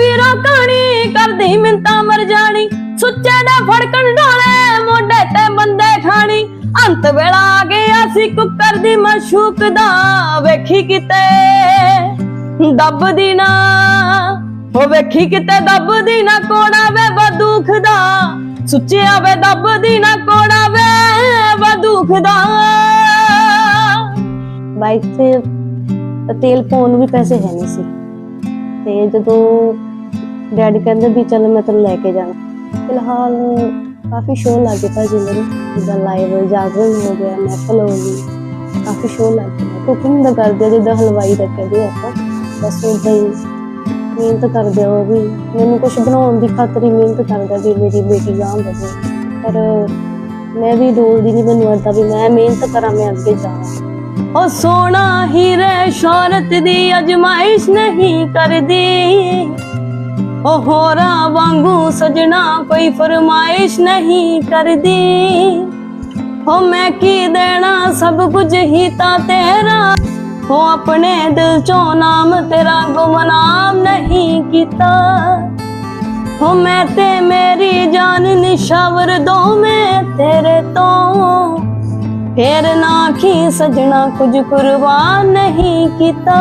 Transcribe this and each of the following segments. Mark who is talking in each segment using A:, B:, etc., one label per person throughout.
A: ਵੀਰੋ ਕਹਾਣੀ ਕਰਦੀ ਮਿੰਤਾ ਮਰ ਜਾਣੀ। ਸੁੱਚੇ ਦਾ ਫੜਕਣ ਢੋਲੇ ਮੋਢੇ ਤੇ ਬੰਦੇ ਖਾਣੀ ਅੰਤ ਵੇਲਾ ਆ ਗਿਆ ਸੀ ਕੁੱਕਰ ਦੀ ਮਸ਼ੂਕ ਦਾ ਵੇਖੀ ਕਿਤੇ। ਦੱਬਦੀ ਨਾ ਉਹ ਵੇਖੀ ਕਿਤੇ ਦੱਬਦੀ ਨਾ, ਕੋਣਾ ਵੇ ਬਦੂਖ ਦਾ ਸੁੱਚਿਆ ਵੇ ਦੱਬਦੀ ਨਾ, ਕੋਣਾ ਵੇ ਬਦੂਖ ਦਾ ਬਾਈਕ ਤੇ ਤੇਲ ਪਾਉਣ ਨੂੰ ਵੀ ਪੈਸੇ ਹੈ ਨਹੀਂ ਸੀ। ਤੇ ਜਦੋਂ ਡੈਡੀ ਕਹਿੰਦੇ ਵੀ ਚੱਲ ਮੈਂ ਤੈਨੂੰ ਲੈ ਕੇ ਜਾਣਾ। ਫਿਲਹਾਲ ਕਾਫੀ ਸ਼ੋਅ ਲੱਗੇ ਭਾਜੀ ਮੇਰੇ ਜਿੱਦਾਂ ਲਾਈਵ ਜਾਗਰਣ ਹੋ ਗਿਆ ਮਹਿਫਲ ਹੋ ਗਈ ਕਾਫੀ ਸ਼ੋਅ ਲੱਗੇ ਕੁਕਿੰਗ ਦਾ ਕਰਦੇ ਆ, ਜਿੱਦਾਂ ਹਲਵਾਈ ਦਾ ਕਹਿੰਦੇ ਆਪਾਂ। ਬਸ ਉਦਾਂ ਹੀ ਮਿਹਨਤ ਕਰਦੇ ਆ ਵੀ। ਮੈਨੂੰ ਕੁਝ ਬਣਾਉਣ ਦੀ ਖਾਤਰ ਹੀ ਮਿਹਨਤ ਕਰਦਾ ਵੀ ਮੇਰੀ ਬੇਟੀ ਗਾਂ ਵਧੇ ਪਰ ਮੈਂ ਵੀ ਡੋਲਦੀ ਨਹੀਂ ਮੈਨੂੰ ਏਦਾਂ ਵੀ ਮੈਂ ਮਿਹਨਤ ਕਰਾਂ ਮੈਂ ਅੱਗੇ ਜਾਵਾਂ। ਉਹ ਸੋਨਾ ਹੀਰੇ ਸ਼ੌਹਰਤ ਦੀ ਅਜਮਾਇਸ਼ ਨਹੀਂ ਕਰਦੀ। ਉਹ ਹੋਰਾਂ ਵਾਂਗੂ ਸਜਣਾ ਕੋਈ ਫਰਮਾਇਸ਼ ਨਹੀਂ ਕਰਦੀ। ਹੋ ਮੈਂ ਕੀ ਦੇਣਾ, ਸਭ ਕੁਝ ਹੀ ਤਾਂ ਤੇਰਾ। ਹੋ ਆਪਣੇ ਦਿਲ ਚੋਂ ਨਾਮ ਤੇਰਾ ਗੁਮਨਾਮ ਨਹੀਂ ਕੀਤਾ। ਹੋ ਮੈਂ ਤੇ ਮੇਰੀ ਜਾਨ ਨਿਸ਼ਾਵਰ ਦੋਵੇਂ ਤੇਰੇ ਤੋਂ। ਫੇਰ ਨਾ ਕੀ ਸਜਣਾ, ਕੁਝ ਕੁਰਬਾਨ ਨਹੀਂ ਕੀਤਾ।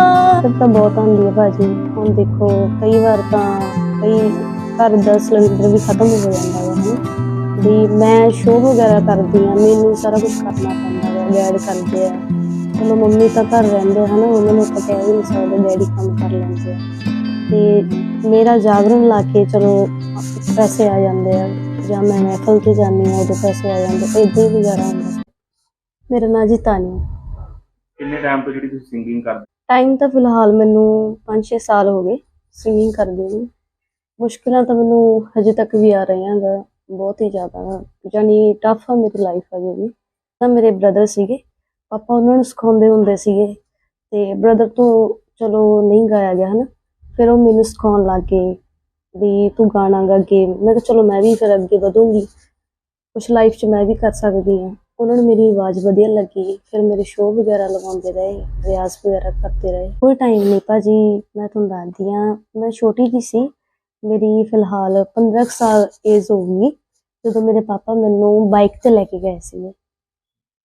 A: ਤਾਂ ਬਹੁਤ ਆਉਂਦੀ ਹੈ ਭਾਜੀ। ਹੁਣ ਦੇਖੋ, ਕਈ ਵਾਰ ਤਾਂ ਕਈ ਘਰ ਦਾ ਸਿਲੰਡਰ ਵੀ ਖਤਮ ਹੋ ਜਾਂਦਾ ਹੈ ਹਨਾ। ਵੀ ਮੈਂ ਸ਼ੋਅ ਵਗੈਰਾ ਕਰਦੀ ਆ ਮੈਨੂੰ ਸਾਰਾ ਕੁਝ ਕਰਨਾ ਪੈਂਦਾ ਹੈ ਗਾਈਡ ਕਰਦੇ ਆ। ਚਲੋ ਮੰਮੀ ਤਾਂ ਘਰ ਰਹਿੰਦੇ ਹਨਾ ਉਹਨਾਂ ਨੂੰ ਕਹਿ ਵੀ ਨਹੀਂ ਸਕਦੇ ਡੈਡੀ ਕੰਮ ਕਰ ਲੈਂਦੇ ਆ। ਤੇ ਮੇਰਾ ਜਾਗਰਣ ਲਾ ਕੇ ਚਲੋ ਪੈਸੇ ਆ ਜਾਂਦੇ ਆ ਜਾਂ ਮੈਂ ਮਹਿਫਲ ਤੇ ਜਾਂਦੀ ਆ ਉਦੋਂ ਪੈਸੇ ਆ ਜਾਂਦੇ ਇਦਾਂ ਹੀ ਗੁਜ਼ਾਰਾ ਹੁੰਦਾ। ਮੇਰਾ ਨਾਂ ਜੀ ਤਾਨੀਆ
B: ਕਿੰਨੇ ਟਾਈਮ ਤੋਂ ਜਿਹੜੀ ਤੁਸੀਂ ਸਿੰਗਿੰਗ ਕਰਦੇ?
A: ਟਾਈਮ ਤਾਂ ਫਿਲਹਾਲ ਮੈਨੂੰ 5-6 ਸਾਲ ਹੋ ਗਏ ਸਿੰਗਿੰਗ ਕਰਦੇ ਨੂੰ। ਮੁਸ਼ਕਿਲਾਂ ਤਾਂ ਮੈਨੂੰ ਹਜੇ ਤੱਕ ਵੀ ਆ ਰਹੀਆਂ ਗਾ ਬਹੁਤ ਹੀ ਜ਼ਿਆਦਾ, ਯਾਨੀ ਟਫ ਆ ਮੇਰੀ ਲਾਈਫ ਅਜੇ ਵੀ। ਤਾਂ ਮੇਰੇ ਬ੍ਰਦਰ ਸੀਗੇ, ਪਾਪਾ ਉਹਨਾਂ ਨੂੰ ਸਿਖਾਉਂਦੇ ਹੁੰਦੇ ਸੀਗੇ ਤੇ ਬ੍ਰਦਰ ਤੋਂ ਚਲੋ ਨਹੀਂ ਗਾਇਆ ਗਿਆ ਹਨਾ, ਫਿਰ ਉਹ ਮੈਨੂੰ ਸਿਖਾਉਣ ਲੱਗ ਗਏ ਵੀ ਤੂੰ ਗਾਣਾ ਗਾ ਅੱਗੇ। ਮੈਂ ਕਿਹਾ ਚਲੋ ਮੈਂ ਵੀ ਫਿਰ ਅੱਗੇ ਵਧੂੰਗੀ, ਕੁਛ ਲਾਈਫ 'ਚ ਮੈਂ ਵੀ ਕਰ ਸਕਦੀ ਹਾਂ। ਉਹਨਾਂ ਨੂੰ ਮੇਰੀ ਆਵਾਜ਼ ਵਧੀਆ ਲੱਗੀ, ਫਿਰ ਮੇਰੇ ਸ਼ੋਅ ਵਗੈਰਾ ਲਗਾਉਂਦੇ ਰਹੇ, ਰਿਆਜ਼ ਵਗੈਰਾ ਕਰਦੇ ਰਹੇ। ਕੋਈ ਟਾਈਮ ਨਹੀਂ ਭਾਜੀ ਮੈਂ ਤੁਹਾਨੂੰ ਦੱਸਦੀ ਹਾਂ, ਮੈਂ ਛੋਟੀ ਜੀ ਸੀ ਮੇਰੀ ਫਿਲਹਾਲ 15 ਕੁ ਸਾਲ ਏਜ ਹੋਊਗੀ ਜਦੋਂ ਮੇਰੇ ਪਾਪਾ ਮੈਨੂੰ ਬਾਈਕ ਤੇ ਲੈ ਕੇ ਗਏ ਸੀਗੇ।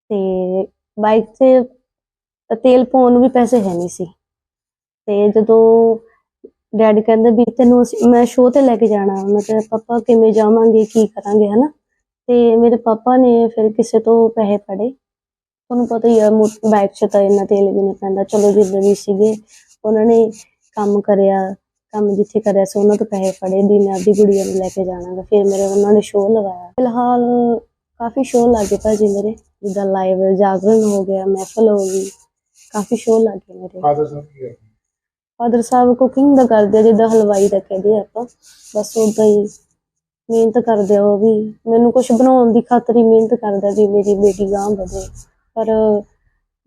A: ਤੇ ਬਾਈਕ ਤੇ ਤੇਲ ਪਾਉਣ ਨੂੰ ਵੀ ਪੈਸੇ ਹੈ ਨਹੀਂ ਸੀ। ਤੇ ਜਦੋਂ ਡੈਡੀ ਕਹਿੰਦੇ ਵੀ ਤੈਨੂੰ ਅਸੀਂ- ਮੈਂ ਸ਼ੋਅ ਤੇ ਲੈ ਕੇ ਜਾਣਾ, ਮੈਂ ਕਿਹਾ, ਪਾਪਾ, ਕਿਵੇਂ ਜਾਵਾਂਗੇ, ਕੀ ਕਰਾਂਗੇ? ਹਨਾ? ਤੇ ਮੇਰੇ ਪਾਪਾ ਨੇ ਫਿਰ ਕਿਸੇ ਤੋਂ ਪੈਸੇ ਫੜੇ। ਤੁਹਾਨੂੰ ਪਤਾ ਹੀ ਆ ਬਾਈਕ 'ਚ ਤਾਂ ਇੰਨਾ ਤੇਲ ਵੀ ਨਹੀਂ ਪੈਂਦਾ। ਚਲੋ ਜਿੱਦਾਂ ਵੀ ਸੀਗੇ, ਉਹਨਾਂ ਨੇ ਕੰਮ ਕਰਿਆ। ਕੰਮ ਜਿੱਥੇ ਕਰਿਆ ਸੀ ਉਹਨਾਂ ਤੋਂ ਪੈਸੇ ਫੜੇ ਵੀ ਮੈਂ ਆਪਦੀ ਗੁੜੀਆ ਨੂੰ ਲੈ ਕੇ ਜਾਣਾਗਾ। ਫਿਰ ਮੇਰੇ ਉਹਨਾਂ ਨੇ ਸ਼ੋਅ ਲਗਾਇਆ। ਫਿਲਹਾਲ ਕਾਫੀ ਸ਼ੋਅ ਲੱਗੇ ਭਾਜੀ ਮੇਰੇ ਜਿੱਦਾਂ ਲਾਈਵ ਜਾਗਰਣ ਹੋ ਗਿਆ ਮਹਿਫਲ ਹੋ ਗਈ ਕਾਫੀ ਸ਼ੋਅ ਲੱਗੇ ਮੇਰੇ।
B: ਫਾਦਰ ਸਾਹਿਬ ਕੀ ਕਰਦੇ?
A: ਫਾਦਰ ਸਾਹਿਬ ਕੁਕਿੰਗ ਦਾ ਕਰਦੇ ਆ ਜਿੱਦਾਂ ਹਲਵਾਈ ਦਾ ਕਹਿੰਦੇ ਆਪਾਂ। ਬਸ ਉਦਾਂ ਹੀ ਮਿਹਨਤ ਕਰਦੇ ਉਹ ਵੀ। ਮੈਨੂੰ ਕੁਝ ਬਣਾਉਣ ਦੀ ਖਾਤਰ ਹੀ ਮਿਹਨਤ ਕਰਦਾ ਵੀ ਮੇਰੀ ਬੇਟੀ ਗਾਂ ਵਧੇ। ਪਰ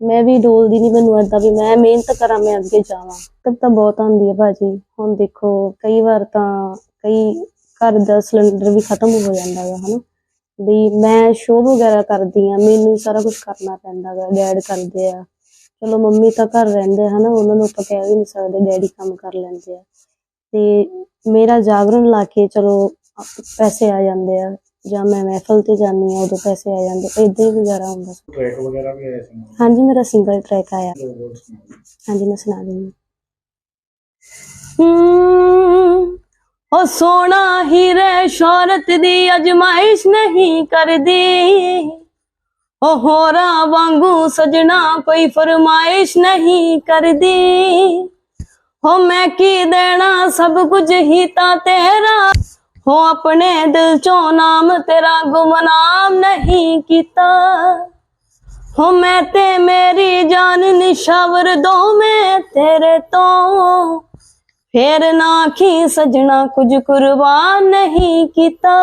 A: ਮੈਂ ਵੀ ਡੋਲਦੀ ਨਹੀਂ ਮੈਨੂੰ ਏਦਾਂ ਵੀ ਮੈਂ ਮਿਹਨਤ ਕਰਾਂ, ਮੈਂ ਅੱਗੇ ਜਾਵਾਂ। ਤਬ ਤਾਂ ਬਹੁਤ ਆਉਂਦੀ ਹੈ ਭਾਜੀ। ਹੁਣ ਦੇਖੋ, ਕਈ ਵਾਰ ਤਾਂ ਕਈ ਘਰ ਦਾ ਸਿਲੰਡਰ ਵੀ ਖਤਮ ਹੋ ਜਾਂਦਾ ਹੈ ਹਨਾ। ਵੀ ਮੈਂ ਸ਼ੋਅ ਵਗੈਰਾ ਕਰਦੀ ਆ ਮੈਨੂੰ ਸਾਰਾ ਕੁਝ ਕਰਨਾ ਪੈਂਦਾ ਹੈ ਡੈਡ ਕਰਦੇ ਆ। ਚਲੋ ਮੰਮੀ ਤਾਂ ਘਰ ਰਹਿੰਦੇ ਆ, ਹਨਾ। ਉਹਨਾਂ ਨੂੰ ਆਪਾਂ ਕਹਿ ਵੀ ਨਹੀਂ ਸਕਦੇ, ਡੈਡੀ ਕੰਮ ਕਰ ਲੈਂਦੇ ਆ। ਤੇ ਮੇਰਾ ਜਾਗਰਣ ਲਾ ਕੇ ਚਲੋ ਪੈਸੇ ਆ ਜਾਂਦੇ ਆ। ਜਾਂ ਮੈਂ ਮਹਿਫਲ ਤੇ ਜਾਂਦੀ ਆ ਉਦੋਂ ਪੈਸੇ ਆ ਜਾਂਦੇ ਇਦਾਂ ਹੀ ਗੁਜ਼ਾਰਾ ਹੁੰਦਾ। ਸੀ।
B: ਟਰੈਕ ਵਗੈਰਾ ਵੀ ਆਏ ਸੀ?
A: ਹਾਂਜੀ ਮੇਰਾ ਸਿੰਗਲ ਟਰੈਕ ਆਇਆ।
B: ਦੋ
A: ਹਾਂਜੀ ਮੈਂ ਸੁਣਾ ਦਿੰਦੀ ਹੂੰ। ਉਹ ਸੋਨਾ ਹੀਰੇ ਸ਼ੌਹਰਤ ਦੀ ਅਜਮਾਇਸ਼ ਨਹੀਂ ਕਰਦੀ। ਉਹ ਹੋਰਾਂ ਵਾਂਗੂ ਸਜਣਾ ਕੋਈ ਫਰਮਾਇਸ਼ ਨਹੀਂ ਕਰਦੀ। ਹੋ ਮੈਂ ਕੀ ਦੇਣਾ ਸਭ ਕੁਝ ਹੀ ਤਾਂ ਤੇਰਾ। ਹੋ ਆਪਣੇ ਦਿਲ ਚੋਂ ਨਾਮ ਤੇਰਾ ਗੁਮਨਾਮ ਨਹੀਂ ਕੀਤਾ। ਹੋ ਮੈਂ ਤੇ ਮੇਰੀ ਜਾਨ ਨਿਸ਼ਾਵਰ ਦੋਵੇਂ ਤੇਰੇ ਤੋਂ। ਫੇਰ ਨਾ ਕੀ ਸਜਣਾ ਕੁਝ ਕੁਰਬਾਨ ਨਹੀਂ ਕੀਤਾ।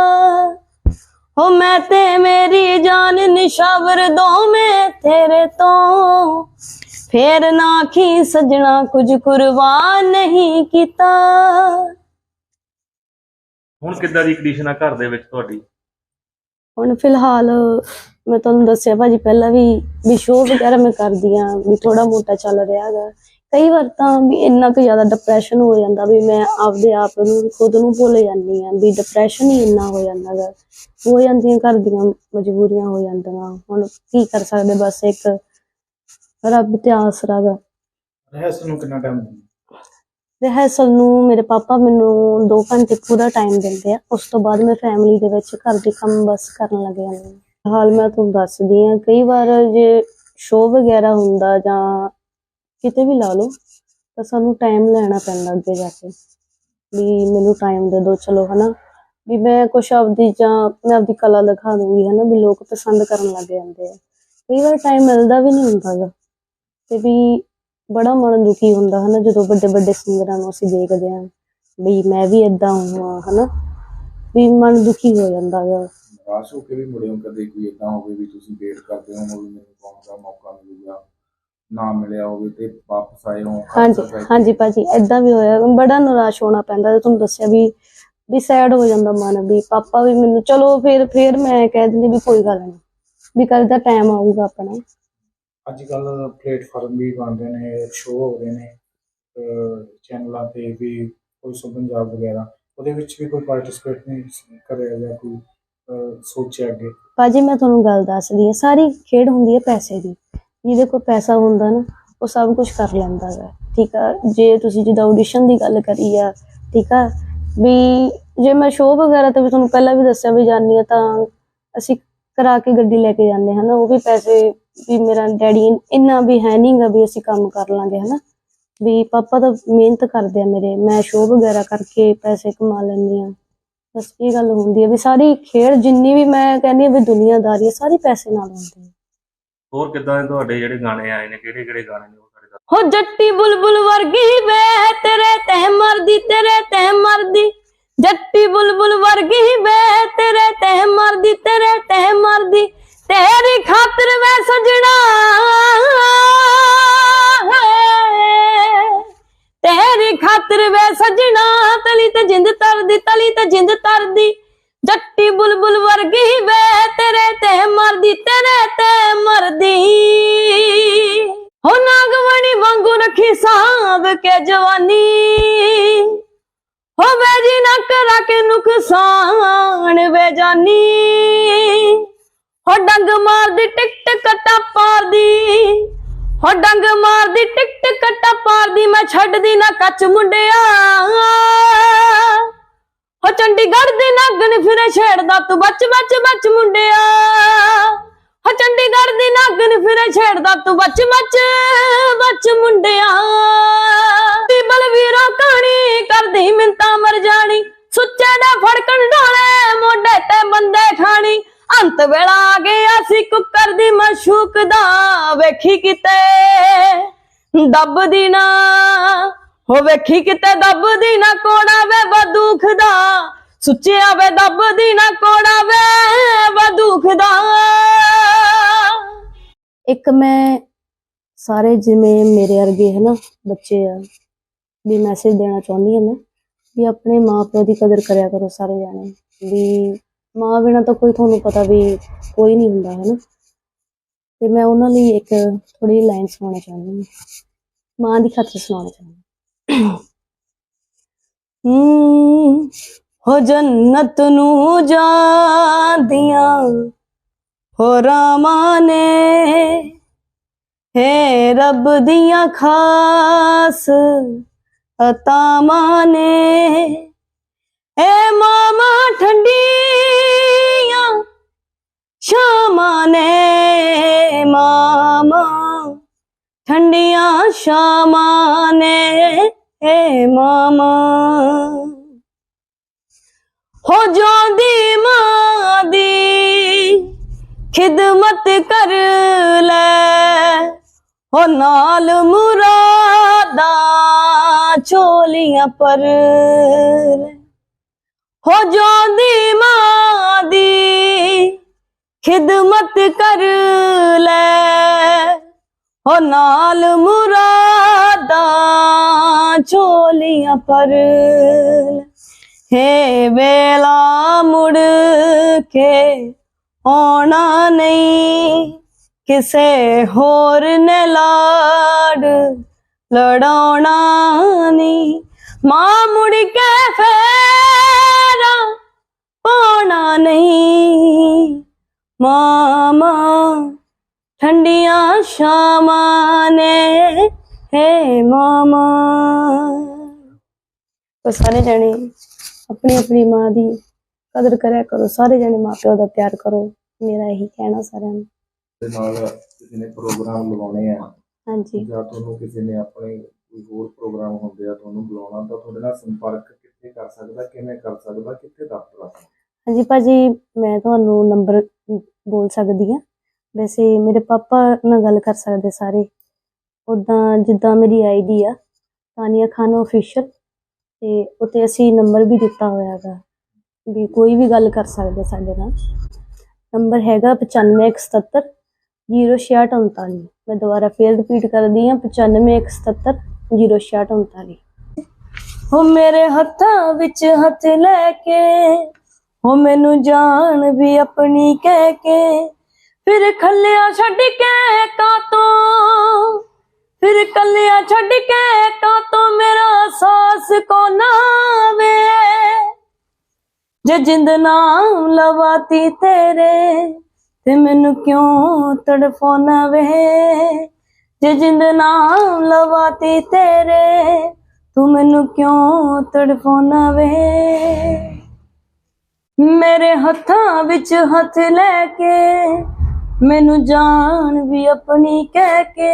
A: ਹੋ ਮੈਂ ਤੇ ਮੇਰੀ ਜਾਨ ਨਿਸ਼ਾਵਰ ਦੋਵੇਂ ਤੇਰੇ ਤੋਂ। ਫੇਰ ਨਾ ਖੀ ਸਜਣਾ ਕੁਝ ਕੁਰਬਾਨ ਨਹੀਂ ਕੀਤਾ।
B: ਹੁਣ ਕਿੱਦਾਂ ਦੀ ਕੰਡੀਸ਼ਨ ਆ ਘਰ ਦੇ ਵਿੱਚ ਤੁਹਾਡੀ?
A: ਹੁਣ ਫਿਲਹਾਲ ਮੈਂ ਤੁਹਾਨੂੰ ਦੱਸਿਆ ਭਾਜੀ ਪਹਿਲਾਂ ਵੀ ਵੀ ਸ਼ੋਅ ਵਗੈਰਾ ਮੈਂ ਕਰਦੀ ਆ ਵੀ ਥੋੜਾ ਮੋਟਾ ਚੱਲ ਰਿਹਾ ਹੈਗਾ। ਕਈ ਵਾਰ ਤਾਂ ਵੀ ਇੰਨਾ ਕੁ ਜ਼ਿਆਦਾ ਡਿਪਰੈਸ਼ਨ ਹੋ ਜਾਂਦਾ ਵੀ ਮੈਂ ਆਪਦੇ ਆਪ ਨੂੰ ਖੁਦ ਨੂੰ ਭੁੱਲ ਜਾਂਦੀ ਆ ਵੀ ਡਿਪਰੈਸ਼ਨ ਹੀ ਇੰਨਾ ਹੋ ਜਾਂਦਾ ਗਾ ਹੋ ਜਾਂਦੀਆਂ ਘਰ ਦੀਆਂ ਮਜਬੂਰੀਆਂ ਹੋ ਜਾਂਦੀਆਂ। ਹੁਣ ਕੀ ਕਰ ਸਕਦੇ ਬਸ ਇੱਕ ਰੱਬ ਤੇ ਆਸਰਾ ਗਾ
B: ਰਹਿਸ ਨੂੰ ਕਿੰਨਾ ਟਾਈਮ
A: ਰਿਹਰਸਲ ਨੂੰ ਮੇਰੇ ਪਾਪਾ ਮੈਨੂੰ 2 ਘੰਟੇ ਪੂਰਾ ਟਾਈਮ ਦਿੰਦੇ ਆ। ਉਸ ਤੋਂ ਬਾਅਦ ਮੈਂ ਫੈਮਿਲੀ ਦੇ ਵਿੱਚ ਘਰ ਦੇ ਕੰਮ ਬਸ ਕਰਨ ਲੱਗ ਜਾਂਦੀ ਹਾਂ। ਹਾਲ ਮੈਂ ਤੁਹਾਨੂੰ ਦੱਸਦੀ ਆ ਕਈ ਵਾਰ ਜੇ ਸ਼ੋਅ ਵਗੈਰਾ ਹੁੰਦਾ ਜਾਂ ਕਿਤੇ ਵੀ ਲਾ ਲਓ, ਤਾਂ ਸਾਨੂੰ ਟਾਈਮ ਲੈਣਾ ਪੈਂਦਾ ਅੱਗੇ ਜਾ ਕੇ। ਵੀ ਮੈਨੂੰ ਟਾਈਮ ਦੇ ਦਿਓ ਚਲੋ ਹਨਾ। ਵੀ ਮੈਂ ਕੁਛ ਆਪਦੀ ਜਾਂ ਮੈਂ ਆਪਦੀ ਕਲਾ ਦਿਖਾ ਦੂੰਗੀ ਹਨਾ, ਵੀ ਲੋਕ ਪਸੰਦ ਕਰਨ ਲੱਗ ਜਾਂਦੇ ਆ। ਕਈ ਵਾਰ ਟਾਈਮ ਮਿਲਦਾ ਵੀ ਨਹੀਂ ਹੁੰਦਾ ਗਾ ਤੇ ਵੀ ਬੜਾ ਮਨ ਦੁਖੀ ਹੁੰਦਾ ਹਨਾ ਜਦੋਂ ਵੱਡੇ ਵੱਡੇ ਸਿੰਗਰਾਂ ਨੂੰ ਅਸੀਂ ਦੇਖਦੇ ਹਾਂ ਵੀ ਮੈਂ ਵੀ ਇਦਾਂ ਹਾਂ ਹਨਾ। ਵੀ ਮਨ ਦੁਖੀ ਹੋ ਜਾਂਦਾ ਗਾ।
C: ਨਿਰਾਸ਼ ਹੋ ਕੇ ਵੀ ਮੁੜੇ ਹੋ ਕਦੇ ਕੋਈ ਇਦਾਂ ਹੋਵੇ ਵੀ ਤੁਸੀਂ ਵੇਟ ਕਰਦੇ ਹੋ ਵੀ ਮੈਨੂੰ ਕੌਣ ਦਾ ਮੌਕਾ ਮਿਲੂਗਾ ਨਾ ਮਿਲਿਆ ਹੋਵੇ ਤੇ ਵਾਪਸ ਆਏ ਹੋ
A: ਹਾਂਜੀ। ਹਾਂਜੀ ਭਾਜੀ ਇਦਾਂ ਵੀ ਹੋਇਆ ਬੜਾ ਨਿਰਾਸ਼ ਹੋਣਾ ਪੈਂਦਾ ਤੁਹਾਨੂੰ ਦੱਸਿਆ ਵੀ ਵੀ ਸੈਡ ਹੋ ਜਾਂਦਾ ਮਨ ਵੀ ਪਾਪਾ ਵੀ ਮੈਨੂੰ ਚਲੋ ਫਿਰ ਫਿਰ ਮੈਂ ਕਹਿ ਦਿੰਦੀ ਵੀ ਕੋਈ ਗੱਲ ਨਹੀਂ ਵੀ ਕੱਲ ਦਾ ਟਾਈਮ ਆਊਗਾ ਆਪਣਾ।
B: ਅੱਜ ਕੱਲ ਪਲੇਟਫਾਰਮ ਵੀ ਬਣ ਨੇ ਸ਼ੋਅ ਹੋ ਰਹੇ ਨੇ ਚੈਨਲਾਂ ਤੇ ਵੀ ਕੋਈ ਸੋ ਪੰਜਾਬ ਵਗੈਰਾ, ਉਹਦੇ ਵਿੱਚ ਵੀ ਕੋਈ ਪਾਰਟਿਸਿਪੇਟ ਨਹੀਂ ਕਰਿਆ ਜਾਂ ਕੋਈ ਸੋਚਿਆ ਅੱਗੇ?
A: ਭਾਜੀ, ਮੈਂ ਤੁਹਾਨੂੰ ਗੱਲ ਦੱਸਦੀ ਹਾਂ, ਸਾਰੀ ਖੇਡ ਹੁੰਦੀ ਹੈ ਪੈਸੇ ਦੀ, ਜਿਹਦੇ ਕੋਲ ਪੈਸਾ ਹੁੰਦਾ ਨਾ, ਉਹ ਸਭ ਕੁਝ ਕਰ ਲੈਂਦਾ ਹੈ ਠੀਕ ਆ? ਜੇ ਤੁਸੀਂ ਜਿੱਦਾਂ ਆਡੀਸ਼ਨ ਦੀ ਗੱਲ ਕਰੀ ਆ, ਠੀਕ ਆ? ਵੀ ਜੇ ਮੈਂ ਸ਼ੋਅ ਵਗੈਰਾ ਤੇ ਵੀ ਤੁਹਾਨੂੰ ਪਹਿਲਾਂ ਵੀ ਦੱਸਿਆ ਵੀ ਜਾਨੀ ਆ ਤਾਂ ਅਸੀਂ ਕਰਾ ਕੇ ਗੱਡੀ ਲੈ ਕੇ ਜਾਂਦੇ ਹਨਾ ਉਹ ਵੀ ਪੈਸੇ ਵੀ ਮੇਰਾ ਡੈਡੀ ਇੰਨਾ ਵੀ ਹੈ ਨਹੀਂਗਾ ਵੀ ਅਸੀਂ ਕੰਮ ਕਰ ਲਾਂਗੇ ਹਨਾ? ਵੀ ਪਾਪਾ ਤਾਂ ਮਿਹਨਤ ਕਰਦੇ ਆ ਮੇਰੇ ਮੈਂ ਸ਼ੋਅ ਵਗੈਰਾ ਕਰਕੇ ਪੈਸੇ ਕਮਾ ਲੈਂਦੀ ਆ ਬਸ ਇਹ ਗੱਲ ਹੁੰਦੀ ਹੈ ਵੀ ਸਾਰੀ ਖੇਡ ਜਿੰਨੀ ਵੀ ਮੈਂ ਕਹਿੰਦੀ ਆ ਵੀ ਦੁਨੀਆਦਾਰੀ ਹੈ ਸਾਰੀ ਪੈਸੇ ਨਾਲ ਹੁੰਦੀ ਹੈ
B: ਹੋਰ ਕਿੱਦਾਂ ਦੇ ਤੁਹਾਡੇ ਜਿਹੜੇ ਗਾਣੇ ਆਏ ਨੇ ਕਿਹੜੇ ਕਿਹੜੇ ਗਾਣੇ ਨੇ ਉਹ ਸਾਡੇ ਦੱਸੋ
A: ਹੋ ਜੱਟੀ ਬੁਲਬੁਲ ਵਰਗੀ ਵੇ ਤੇਰੇ ਤੇ ਮਰਦੀ ਤੇਰੇ ਤੇ ਮਰਦੀ। ਜੱਟੀ ਬੁਲਬੁਲ ਵਰਗੀ ਵੇ ਤੇਰੇ ਤੇ ਮਰਦੀ ਤੇਰੇ ਤੇ ਮਰਦੀ। ਤੇਰੀ ਖਾਤਰ ਮੈਂ ਸਜਣਾ ਤੇਰੀ ਖਾਤਰ ਵੇ ਸਜਣਾ, ਤਲੀ ਤੇ ਜਿੰਦ ਤਰਦੀ, ਤਲੀ ਤੇ ਜਿੰਦ ਤਰਦੀ, ਜੱਟੀ ਬੁਲਬੁਲ ਵਰਗੀ ਵੇ ਤੇਰੇ ਤੇ ਮਰਦੀ, ਤੇਰੇ ਤੇ ਮਰਦੀ। ਹੋ ਨਾਗਵਣੀ ਵਾਂਗੂ ਰੱਖੀ ਸਾਂਭ ਕੇ ਜਵਾਨੀ। ਹੋ ਵੇਜੀ ਨਾ ਕਰਾ ਕੇ ਨੁਕਸਾਨ ਵੇ ਜਾਨੀ। ਹੋ ਡੰਗ ਮਾਰਦੀ ਟਿਕ ਟਿਕ ਕੱਟਾ ਪਾਰਦੀ। ਹੋ ਡੰਗ ਮਾਰਦੀ ਟਿਕ ਟਿਕ ਕੱਟਾ ਪਾਰਦੀ, ਮੈਂ ਛੱਡਦੀ ਨਾ ਕੱਚ ਮੁੰਡਿਆ। ਹੋ ਚੰਡੀਗੜ੍ਹ ਦੇ ਨਾਗਣ ਫਿਰੇ ਛੇੜਦਾ ਤੂੰ ਬੱਚ ਬੱਚ ਬੱਚ ਮੁੰਡਿਆ। ਹੋ ਚੰਡੀਗੜ੍ਹ ਦੀ ਨਾਗਣ ਫਿਰੇ ਛੇੜਦਾ ਤੂੰ ਬੱਚ ਬੱਚ ਬੱਚ ਮੁੰਡਿਆ। ਤੀ ਬਲਵੀਰੋ ਕਹਾਣੀ ਕਰਦੀ ਮਿੰਤਾ ਮਰ ਜਾਣੀ। ਸੁੱਚੇ ਦਾ ਫੜਕਣ ਢੋਲੇ ਮੋਢੇ ਤੇ ਬੰਦੇ ਖਾਣੀ ਅੰਤ ਵੇਲਾ ਆ ਗਿਆ ਸੀ ਕੁੱਕਰ ਦੀ ਮਸ਼ੂਕ ਦਾ, ਵੇਖੀ ਕਿਤੇ ਦੱਬਦੀ ਨਾ। ਹੋ ਵੇਖੀ ਕਿਤੇ ਦੱਬਦੀ ਨਾ ਕੋੜਾ ਵੇ ਬਦੂਖ ਦਾ ਸੁੱਚਿਆ ਵੇ ਦੱਬਦੀ ਨਾ ਕੋੜਾ ਵੇ ਬਦੂਖ ਦਾ ਇੱਕ ਮੈਂ ਸਾਰੇ ਜਿਵੇਂ ਮੇਰੇ ਵਰਗੇ ਹੈ ਨਾ ਬੱਚੇ ਆ, ਵੀ ਮੈਸੇਜ ਦੇਣਾ ਚਾਹੁੰਦੀ ਹਾਂ ਮੈਂ, ਵੀ ਆਪਣੇ ਮਾਪਿਆਂ ਦੀ ਕਦਰ ਕਰਿਆ ਕਰੋ ਸਾਰੇ ਜਾਣੇ, ਵੀ ਮਾਂ ਬਿਨਾਂ ਤਾਂ ਕੋਈ ਤੁਹਾਨੂੰ ਪਤਾ ਵੀ ਕੋਈ ਨਹੀਂ ਹੁੰਦਾ ਹੈ ਨਾ ਤੇ ਮੈਂ ਉਹਨਾਂ ਲਈ ਇੱਕ ਥੋੜੀ ਲਾਈਨ ਸੁਣਾਉਣਾ ਚਾਹੁੰਦੀ ਹਾਂ। ਮਾਂ ਦੀ ਖਾਤਰ ਸੁਣਾਉਣਾ ਚਾਹੁੰਦੀ ਹੋ। ਜੰਨਤ ਨੂੰ ਜਾਂਦੀਆਂ ਹੋ ਰਾਮਾਂ ਨੇ। ਹੈ ਰੱਬ ਦੀਆਂ ਖਾਸ ਅਤਾਵਾਂ ਨੇ। ਏ ਮਾਮਾ ਠੰਡੀਆਂ ਸ਼ਾਮਾਂ ਨੇ ਮਾਮਾ, ਠੰਡੀਆਂ ਸ਼ਾਮਾਂ ਨੇ ਏ ਮਾਮਾ। ਹੋ ਜਾਂਦੀ ਮਾਂ ਦੀ ਖਿਦਮਤ ਕਰ ਲੈ, ਹੋ ਨਾਲ ਮੁਰਾਦਾ ਚੋਲੀਆਂ ਪਰ ਲੈ ਹੋ ਜਾਂਦੀ ਮਾਂ ਦੀ ਖਿਦਮਤ ਕਰ ਲੈ। ਹੋ ਨਾਲ ਮੁਰਾਦਾਂ ਝੋਲੀਆਂ ਪਰ ਹੇ ਵੇਲਾ ਮੁੜ ਕੇ ਆਉਣਾ ਨਹੀਂ। ਕਿਸੇ ਹੋਰ ਨੇ ਲਾਡ ਲੜਾਉਣਾ ਨਹੀਂ। ਮਾਂ ਮੁੜ ਕੇ ਫੇਰਾ ਪਾਉਣਾ ਨਹੀਂ। ਮਾਮਾ ਠੰਡੀਆਂ ਸ਼ਾਮਾਂ ਨੇ। ਹੈ ਮਾਮਾ। ਤਾਂ ਸਾਰੇ ਜਣੇ ਆਪਣੀ ਆਪਣੀ ਮਾਂ ਦੀ ਕਦਰ ਕਰਿਆ ਕਰੋ। ਸਾਰੇ ਜਣੇ ਮਾਪਿਓ ਦਾ ਪਿਆਰ ਕਰੋ। ਮੇਰਾ ਇਹੀ ਕਹਿਣਾ ਸਾਰਿਆਂ ਨੂੰ।
C: ਦੇ ਨਾਲ ਕਿਸੇ ਨੇ ਪ੍ਰੋਗਰਾਮ ਲਗਾਉਣੇ ਆ
A: ਹਾਂਜੀ।
C: ਜਾਂ ਤੁਹਾਨੂੰ ਕਿਸੇ ਨੇ ਆਪਣੇ ਕੋਈ ਹੋਰ ਪ੍ਰੋਗਰਾਮ ਹੁੰਦੇ ਆ, ਤੁਹਾਨੂੰ ਬੁਲਾਉਣਾ ਤਾਂ ਤੁਹਾਡੇ ਨਾਲ ਸੰਪਰਕ ਕਿੱਥੇ ਕਰ ਸਕਦਾ, ਕਿਵੇਂ ਕਰ ਸਕਦਾ, ਕਿੱਥੇ ਦਫ਼ਤਰ ਆ
A: ਹਾਂਜੀ ਭਾਜੀ, ਮੈਂ ਤੁਹਾਨੂੰ ਨੰਬਰ ਬੋਲ ਸਕਦੀ ਹਾਂ। ਵੈਸੇ ਮੇਰੇ ਪਾਪਾ ਨਾਲ ਗੱਲ ਕਰ ਸਕਦੇ ਸਾਰੇ। ਉਦਾਂ ਜਿੱਦਾਂ ਮੇਰੀ ਆਈਡੀ ਆ, ਤਾਨੀਆ ਖਾਨ ਅਫੀਸ਼ੀਅਲ ਤੇ ਉਤੇ ਅਸੀਂ ਨੰਬਰ ਵੀ ਦਿੱਤਾ ਹੋਇਆ ਹੈਗਾ, ਵੀ ਕੋਈ ਵੀ ਗੱਲ ਕਰ ਸਕਦੇ ਸਾਡੇ ਨਾਲ। ਨੰਬਰ ਹੈਗਾ 9517 0639 ਮੈਂ ਦੁਬਾਰਾ ਫੇਰ ਰਿਪੀਟ ਕਰਦੀ ਹਾਂ 9517 0639 ਹੋ ਮੇਰੇ ਹੱਥਾਂ ਵਿੱਚ ਹੱਥ ਲੈ ਕੇ, ਹੋ ਮੈਨੂੰ ਜਾਣ ਵੀ ਆਪਣੀ ਕਹਿ ਕੇ। ਫਿਰ ਖੱਲਿਆ ਛੱਡ ਕੇ ਕਾਤੋਂ ਫਿਰ ਕੱਲਿਆ ਛੱਡ ਕੇ ਕਾਤੋਂ ਮੇਰਾ ਸਾਸ ਕੋ ਨਾ ਵੇ ਜੇ ਜਿੰਦ ਨਾਮ ਲਵਾਤੀ ਤੇਰੇ, ਤੇ ਮੈਨੂੰ ਕਿਉਂ ਤੜਫਾਉਣਾ ਵੇ? ਜੇ ਜਿੰਦ ਨਾਮ ਲਵਾਤੀ ਤੇਰੇ। ਤੂੰ ਮੈਨੂੰ ਕਿਉਂ ਤੜਫਾਉਣਾ ਵੇ ਮੇਰੇ ਹੱਥਾਂ ਵਿੱਚ ਹੱਥ ਲੈ ਕੇ, ਮੈਨੂੰ ਜਾਨ ਵੀ ਆਪਣੀ ਕਹਿ ਕੇ।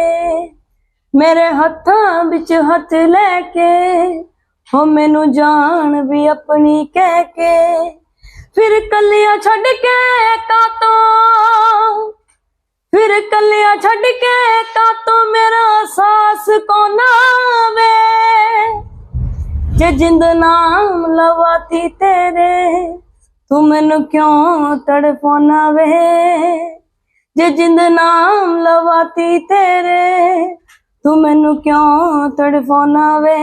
A: ਮੇਰੇ ਹੱਥਾਂ ਵਿੱਚ ਹੱਥ ਲੈ ਕੇ, ਹੋ ਮੈਨੂੰ ਜਾਨ ਵੀ ਆਪਣੀ ਕਹਿ ਕੇ। ਫਿਰ ਕੱਲਿਆ ਛੱਡ ਕੇ ਕਾਤੋਂ? ਫਿਰ ਕੱਲਿਆ ਛੱਡ ਕੇ ਜਿੰਦ ਨਾਮ ਲਵਾਤੀ ਤੇਰੇ। ਤੂੰ ਮੈਨੂੰ ਕਿਉਂ ਤੜਫਾਉਣਾ ਵੇ ਜੇ ਜਿੰਦ ਨਾਮ ਲਵਾਤੀ ਤੇਰੇ, ਤੂੰ ਮੈਨੂੰ ਕਿਉਂ ਤੜਫਾਉਣਾ ਵੇ